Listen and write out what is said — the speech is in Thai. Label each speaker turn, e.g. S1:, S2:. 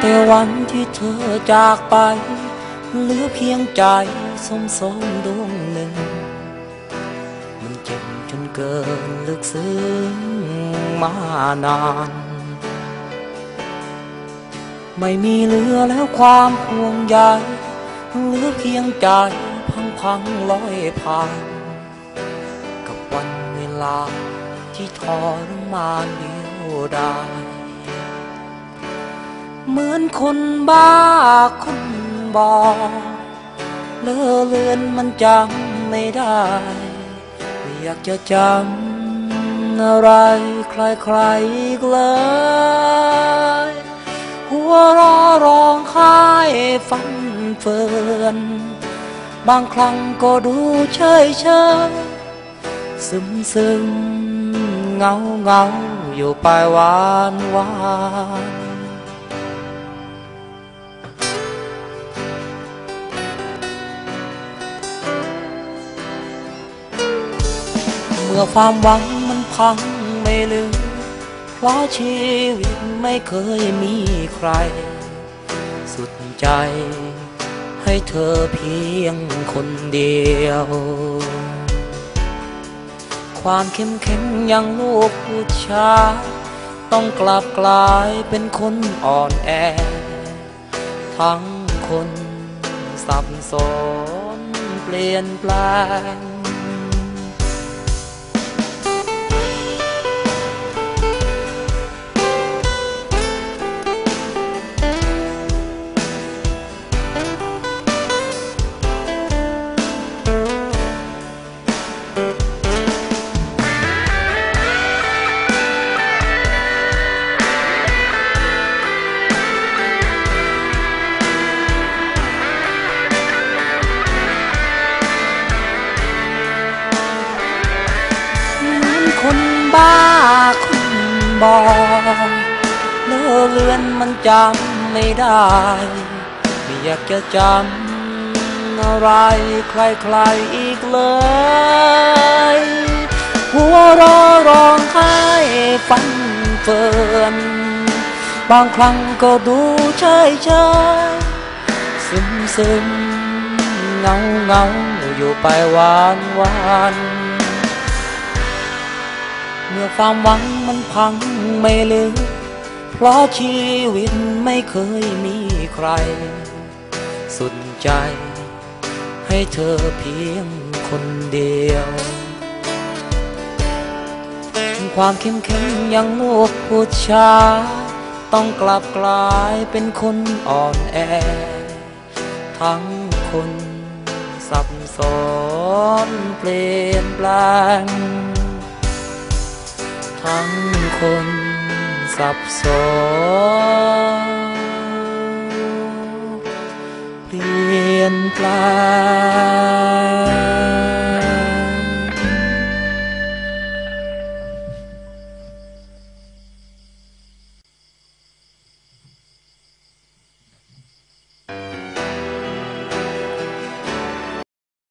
S1: แต่วันที่เธอจากไป เหลือเพียงใจสมสมดวงหนึ่ง มันเจ็บจนเกินลึกซึ้งมานาน ไม่มีเหลือแล้วความห่วงใยเหลือเพียงใจพังพังลอยผ่าน กับวันเวลาที่ทรมานเดียวดาย เหมือนคนบ้าคนบอเลอเลือนมันจำไม่ได้ไม่อยากจะจำอะไรใครๆอีกเลยหัวรอร้องไห้ฟันเฟือนบางครั้งก็ดูเฉยเฉยซึมซึมเงาเงาอยู่ไปหวานวาน มื่อความหวังมันพังไม่เหลือเพราะชีวิตไม่เคยมีใคร สุดใจ ให้เธอเพียงคนเดียว ความเข้มแข็งอย่างลูกผู้ชายต้องกลับกลายเป็นคนอ่อนแอ ทั้งคนสับสนเปลี่ยนแปลง คนบ้าคนบอเลอเลือนมันจำไม่ได้ ไม่อยากจะจำอะไรใครๆอีกเลย หัวรอร้องไห้ฟันเฟือนบางครั้งก็ดูเฉยเฉยซึมซึมเงาเงาอยู่ไปวานวาน เมื่อความหวังมันพังไม่เหลือ เพราะชีวิตไม่เคยมีใคร สุดใจ ให้เธอเพียงคนเดียว ความเข้มแข็งอย่างลูกผู้ชายต้องกลับกลายเป็นคนอ่อนแอ ทั้งคนสับสนเปลี่ยนแปลง ทั้งคนสับสนเปลี่ยนแปลง